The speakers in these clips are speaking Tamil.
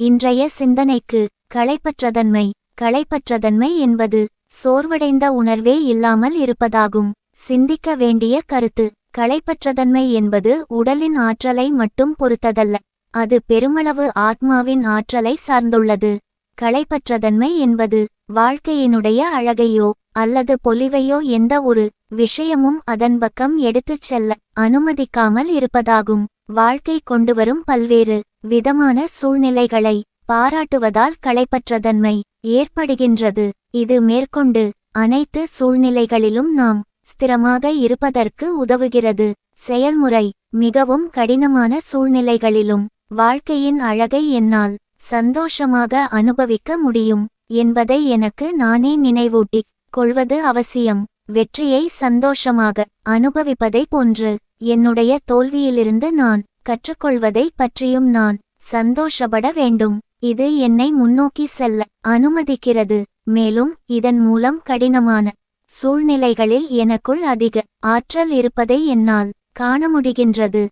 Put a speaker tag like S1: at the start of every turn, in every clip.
S1: இன்றைய சிந்தனைக்கு களைப்பற்றதன்மை களைப்பற்றதன்மை என்பது சோர்வடைந்த உணர்வே இல்லாமல் இருப்பதாகும். சிந்திக்க வேண்டிய கருத்து களைப்பற்றதன்மை என்பது உடலின் ஆற்றலை மட்டும் பொறுத்ததல்ல அது பெருமளவு ஆத்மாவின் ஆற்றலை சார்ந்துள்ளது. களைப்பற்றதன்மை என்பது வாழ்க்கையினுடைய அழகையோ அல்லது பொலிவையோ எந்த ஒரு விஷயமும் அதன் பக்கம் எடுத்துச் செல்ல அனுமதிக்காமல் இருப்பதாகும். வாழ்க்கை கொண்டுவரும் பல்வேறு விதமான சூழ்நிலைகளை பாராட்டுவதால் களைப்பற்றதன்மை ஏற்படுகின்றது. இது மேற்கொண்டு அனைத்து சூழ்நிலைகளிலும் நாம் ஸ்திரமாக இருப்பதற்கு உதவுகிறது. செயல்முறை மிகவும் கடினமான சூழ்நிலைகளிலும் வாழ்க்கையின் அழகை என்னால் சந்தோஷமாக அனுபவிக்க முடியும் என்பதை எனக்கு நானே நினைவூட்டிக் கொள்வது அவசியம். வெற்றியை சந்தோஷமாக அனுபவிப்பதை போன்று என்னுடைய தோல்வியிலிருந்து நான் கற்றுக்கொள்வதை பற்றியும் நான் சந்தோஷப்பட வேண்டும். இது என்னை முன்னோக்கி செல்ல அனுமதிக்கிறது. மேலும் இதன் மூலம் கடினமான சூழ்நிலைகளில் எனக்குள் அதிக ஆற்றல் இருப்பதை என்னால் காண முடிகின்றது.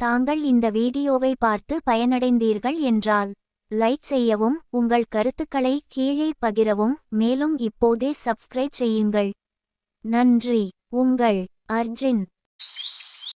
S1: தாங்கள் இந்த வீடியோவை பார்த்து பயனடைந்தீர்கள் என்றால் லைக் செய்யவும் உங்கள் கருத்துக்களை கீழே பகிரவும் மேலும் இப்போதே சப்ஸ்கிரைப் செய்யுங்கள். நன்றி. உங்கள் அர்ஜின்.